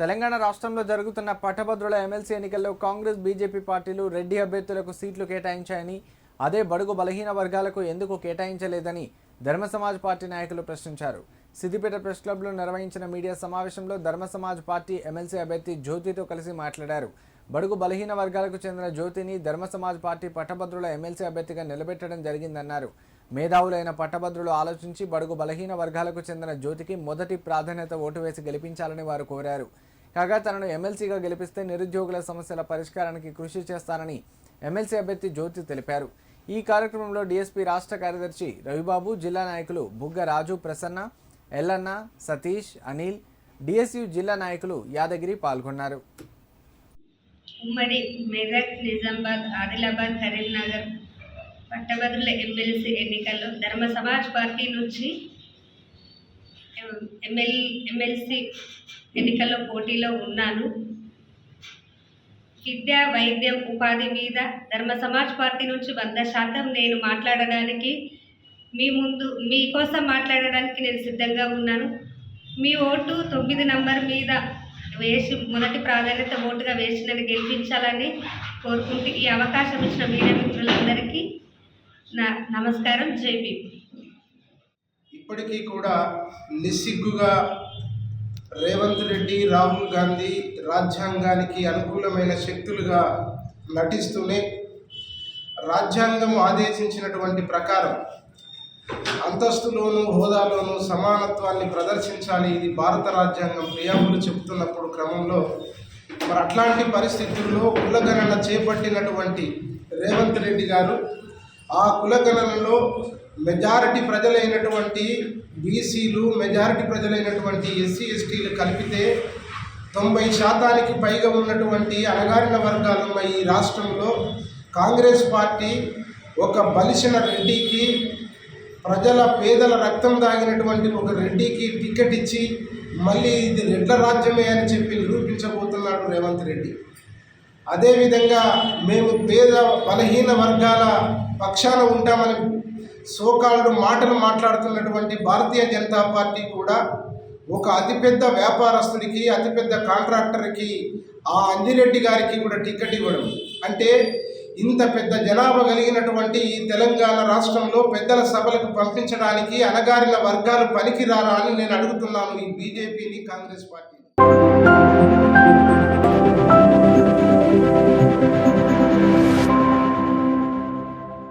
తెలంగాణ రాష్ట్రంలో జరుగుతున్న పట్టభద్రుల ఎమ్మెల్సీ ఎన్నికల్లో కాంగ్రెస్ బీజేపీ పార్టీలు రెడ్డి అభ్యర్థులకు సీట్లు కేటాయించాయని అదే బడుగు బలహీన వర్గాలకు ఎందుకు కేటాయించలేదని ధర్మ సమాజ్ పార్టీ నాయకులు ప్రశ్నించారు. సిద్దిపేట ప్రెస్ క్లబ్లో నిర్వహించిన మీడియా సమావేశంలో ధర్మ సమాజ్ పార్టీ ఎమ్మెల్సీ అభ్యర్థి జ్యోతితో కలిసి మాట్లాడారు. బడుగు బలహీన వర్గాలకు చెందిన జ్యోతిని ధర్మ సమాజ్ పార్టీ పట్టభద్రుల ఎమ్మెల్సీ అభ్యర్థిగా నిలబెట్టడం జరిగిందన్నారు. మేధావులైన పట్టభద్రులు ఆలోచించి బడుగు బలహీన వర్గాలకు చెందిన జ్యోతికి మొదటి ప్రాధాన్యత ఓటు వేసి గెలిపించాలని వారు కోరారు. కాగా తనను ఎమ్మెల్సీగా గెలిపిస్తే నిరుద్యోగుల సమస్యల పరిష్కారానికి కృషి చేస్తానని ఎమ్మెల్సీ అభ్యర్థి జ్యోతి తెలిపారు. ఈ కార్యక్రమంలో డీఎస్పీ రాష్ట్ర కార్యదర్శి రవిబాబు జిల్లా నాయకులు బుగ్గ రాజు ప్రసన్న ఎల్లన్న సతీష్ అనిల్ డిఎస్యు జిల్లా నాయకులు యాదగిరి పాల్గొన్నారు. ఉమ్మడి మెదక్ నిజామాబాద్ ఆదిలాబాద్ కరీంనగర్ పట్టభద్రుల ఎమ్మెల్సీ ఎన్నికల్లో ధర్మ సమాజ్ పార్టీ నుంచి ఎమ్మెల్ ఎమ్మెల్సీ ఎన్నికల్లో పోటీలో ఉన్నాను. విద్య వైద్యం ఉపాధి మీద ధర్మ సమాజ్ పార్టీ నుంచి వంద శాతం నేను మాట్లాడడానికి మీ ముందు మీకోసం మాట్లాడడానికి నేను సిద్ధంగా ఉన్నాను. మీ ఓటు తొమ్మిది నంబర్ మీద వేసి మొదటి ప్రాధాన్యత ఓటుగా వేసి నన్ను గెలిపించాలని కోరుకుంటూ ఈ అవకాశం ఇచ్చిన మీడియా మిత్రులందరికీ నా నమస్కారం. జై ఇప్పటికీ కూడా నిస్సిగ్గుగా రేవంత్ రెడ్డి రాహుల్ గాంధీ రాజ్యాంగానికి అనుకూలమైన శక్తులుగా నటిస్తూనే రాజ్యాంగం ఆదేశించినటువంటి ప్రకారం అంతస్తులోను హోదాలోను సమానత్వాన్ని ప్రదర్శించాలి. ఇది భారత రాజ్యాంగం ప్రియాంబులు చెబుతున్నప్పుడు క్రమంలో. మరి అట్లాంటి పరిస్థితుల్లో కులగణన చేపట్టినటువంటి రేవంత్ రెడ్డి గారు ఆ కులగణనలో మెజారిటీ ప్రజలైనటువంటి బీసీలు మెజారిటీ ప్రజలైనటువంటి ఎస్సీ ఎస్టీలు కలిపితే తొంభై శాతానికి పైగా ఉన్నటువంటి అణగారిన వర్గాలు ఉన్న ఈ రాష్ట్రంలో కాంగ్రెస్ పార్టీ ఒక బలిసిన రెడ్డికి ప్రజల పేదల రక్తం దాగినటువంటి ఒక రెడ్డికి టికెట్ ఇచ్చి మళ్ళీ ఇది రెడ్ల రాజ్యమే అని చెప్పి నిరూపించబోతున్నాడు రేవంత్ రెడ్డి. అదేవిధంగా మేము పేద బలహీన వర్గాల పక్షాన ఉంటామని సోకాళ్ళు మాటలు మాట్లాడుతున్నటువంటి భారతీయ జనతా పార్టీ కూడా ఒక అతిపెద్ద వ్యాపారస్తుడికి అతిపెద్ద కాంట్రాక్టర్కి ఆ అంజిరెడ్డి గారికి కూడా టికెట్ ఇవ్వడం. అంటే ఇంత పెద్ద జనాభా కలిగినటువంటి ఈ తెలంగాణ రాష్ట్రంలో పెద్దల సభలకు పంపించడానికి అణగారిన వర్గాలు పనికిరారా అని నేను అడుగుతున్నాను ఈ బీజేపీని కాంగ్రెస్ పార్టీ